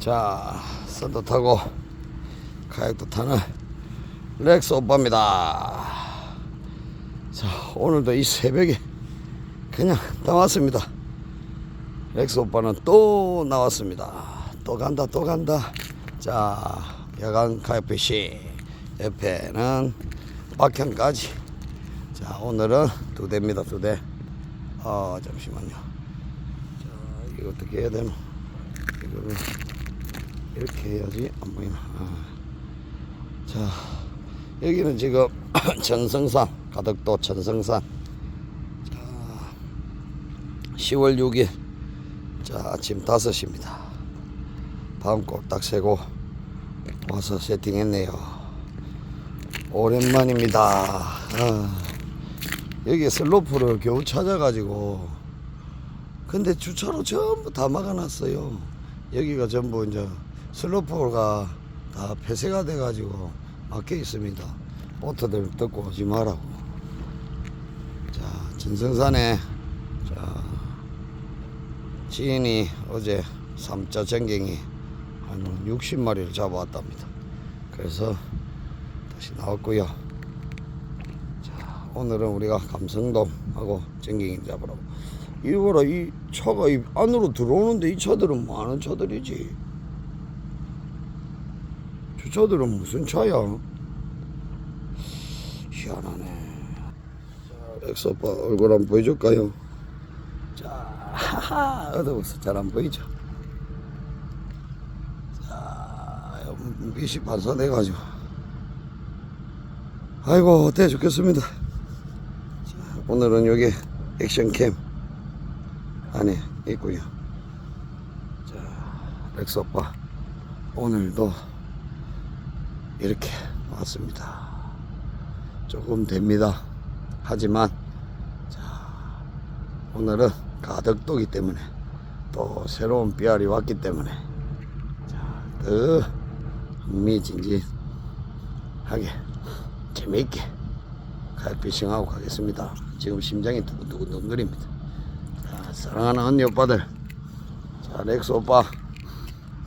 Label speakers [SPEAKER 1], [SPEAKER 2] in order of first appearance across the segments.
[SPEAKER 1] 자, 선도 타고 카약도 타는 렉스 오빠입니다. 자, 오늘도 이 새벽에 그냥 나왔습니다. 렉스 오빠는 또 나왔습니다. 또 간다, 또 간다. 자, 야간 카약피시 옆에는 박형까지. 자, 오늘은 두 대입니다, 두 대. 아, 잠시만요. 자, 이거 어떻게 해야 되나? 이거를 이렇게 해야지 안 보이나. 아. 자, 여기는 지금 천성산, 가덕도 천성산. 자, 10월 6일. 자, 아침 5시입니다. 밤 꼴딱 새고 와서 세팅했네요. 오랜만입니다. 아, 여기 슬로프를 겨우 찾아가지고 근데 주차로 전부 다 막아놨어요. 여기가 전부 이제 슬로프가 다 폐쇄가 돼가지고 막혀 있습니다. 보트들 뜯고 오지 말라고. 자, 진성산에 자 지인이 어제 삼자 전갱이 한 60마리를 잡아왔답니다. 그래서 다시 나왔고요. 자, 오늘은 우리가 감성돔하고 전갱이 잡으라고. 이거라 이 차가 이 안으로 들어오는데 이 차들은 많은 차들이지. 저 차들은 무슨 차야? 희한하네. 자, 오빠 얼굴 한번 보여줄까요? 자, 하하, 어두워서 잘 안 보이죠? 자, 빛이 반사돼가지고. 아이고, 어때 죽겠습니다. 자, 오늘은 여기 액션캠 안에 있고요. 자, 렉스 오빠 오늘도 이렇게 왔습니다. 조금 됩니다. 하지만 자, 오늘은 가덕도기 때문에 또 새로운 비알이 왔기 때문에 자, 더 흥미진진하게 재미있게 칼피싱하고 가겠습니다. 지금 심장이 두근두근. 자, 사랑하는 언니 오빠들 자 렉스 오빠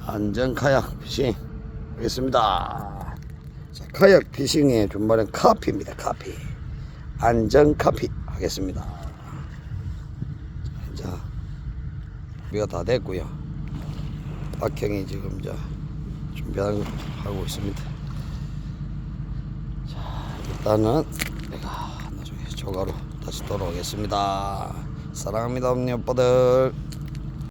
[SPEAKER 1] 안전 카약 피싱 하겠습니다 자 카약 피싱의 준말은 카피입니다. 카피. 안전 카피 하겠습니다. 자 준비가 다 됐고요. 박형이 지금 자 준비하고 있습니다. 자 일단은 내가 나중에 조가로 다시 돌아오겠습니다. 사랑합니다 언니 오빠들